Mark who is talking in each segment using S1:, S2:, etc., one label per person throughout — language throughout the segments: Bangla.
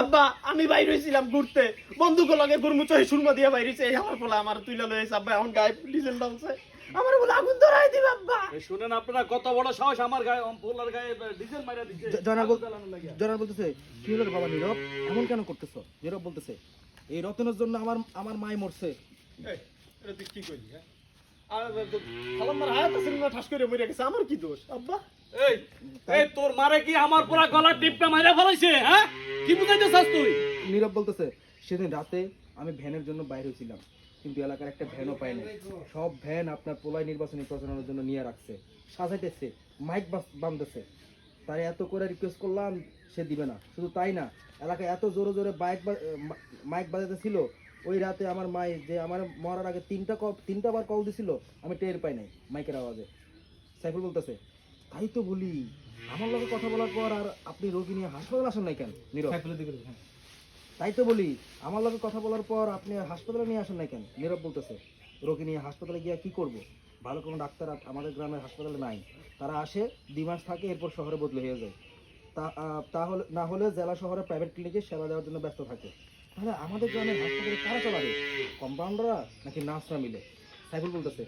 S1: আব্বা আমি বাইরে হইছিলাম ঘুরতে। বন্ধুকে লগে গুরমু চহি সুরমা দিয়ে বাইরে হইছে, এই আমার পোলা আমার তুইলা লইছে আব্বা এখন গায়ে ডিজেল ডালছে আমার বলে আগুন ধরাই দিবে আব্বা।
S2: শুনেন আপনারা কত বড় সাহস আমার গায়ে পোলার গায়ে ডিজেল মাইরা দিচ্ছে।
S3: জনাব জনাব বলতেছে কি হলো বাবা নীরব? এমন কেন করতেছো? নীরব বলতেছে এই রতনের জন্য আমার আমার মাই মরছে।
S1: এই, এটা তুই কি কইলি হ্যাঁ? আমার কি দোষ আব্বা?
S2: এই এই তোর মারে কি আমার পুরা গলার টিপটা মাইরা ফেলাইছে হ্যাঁ? কি বুঝাইতে চাস তুই?
S3: নীরব বলতেছে, সেদিন রাতে আমি ভ্যানের জন্য বাইরে হয়েছিলাম কিন্তু এলাকার একটা ভ্যানও পাইনি সব ভ্যান আপনার পোলাই নির্বাচনী প্রচারণার জন্য নিয়ে রাখছে, সাজাইতেছে, মাইক বাঁধতেছে। তাই এত করে রিকোয়েস্ট করলাম, সে দিবে না। শুধু তাই না, এলাকায় এত জোরে জোরে বাইক মাইক বাজাতেছিল ওই রাতে আমার মাই যে আমার মরার আগে তিনটা তিনটা বার কল দিছিল, আমি টের পাই নাই মাইকের আওয়াজে। সাইফুল বলতেছে তাই তো বলি। আমার লগে কথা বলার পর আর আপনি রোগী নিয়ে হাসপাতাল আসেন নাই কেন নীরব? তাই তো বলি আমার লগে কথা বলার পর আপনি আর হাসপাতালে নিয়ে আসেন নাই কেন নীরব বলতেছে। রোগী নিয়ে হাসপাতালে গিয়ে কি করব? ভালো কোনো ডাক্তার আমাদের গ্রামের হাসপাতালে নাই। তারা আসে দুই মাস থাকে এরপর শহরে বদলে হয়ে যায়। তা তাহলে না হলে জেলা শহরে প্রাইভেট ক্লিনিকে সেবা দেওয়ার জন্য ব্যস্ত থাকে। তাহলে আমাদের গ্রামের হাসপাতালে কারা চালাবে? কম্পাউন্ডাররা নাকি নার্সরা মিলে? সাইফুল বলতেছে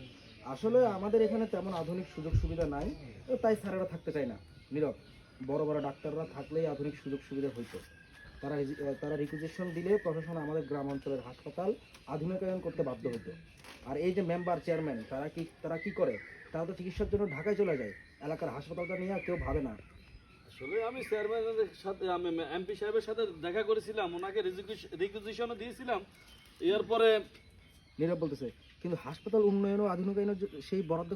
S3: আসলে আমাদের এখানে তেমন আধুনিক সুযোগ সুবিধা নাই তাই স্যারেরা থাকতে চায় না। নীরব, বড় বড় ডাক্তাররা থাকলেই আধুনিক সুযোগ সুবিধা হইতো। তারা তারা রিকুইজিশন দিলে প্রশাসন আমাদের গ্রাম অঞ্চলের হাসপাতাল আধুনিকায়ন করতে বাধ্য হতো। আর এই যে মেম্বার চেয়ারম্যান তারা কি তারা কি করে? তারা তো চিকিৎসার জন্য ঢাকায় চলে যায়। এলাকার হাসপাতালটা নিয়ে আর কেউ ভাবে না।
S2: আসলে আমি চেয়ারম্যানের সাথে, আমি এমপি সাহেবের সাথে দেখা করেছিলাম। ওনাকে রিকুইজিশনও দিয়েছিলাম। এরপরে
S3: নীরব বলতেছে। কিন্তু হাসপাতাল উন্নয়ন ও আধুনিকায়নের সেই বরাদ্দ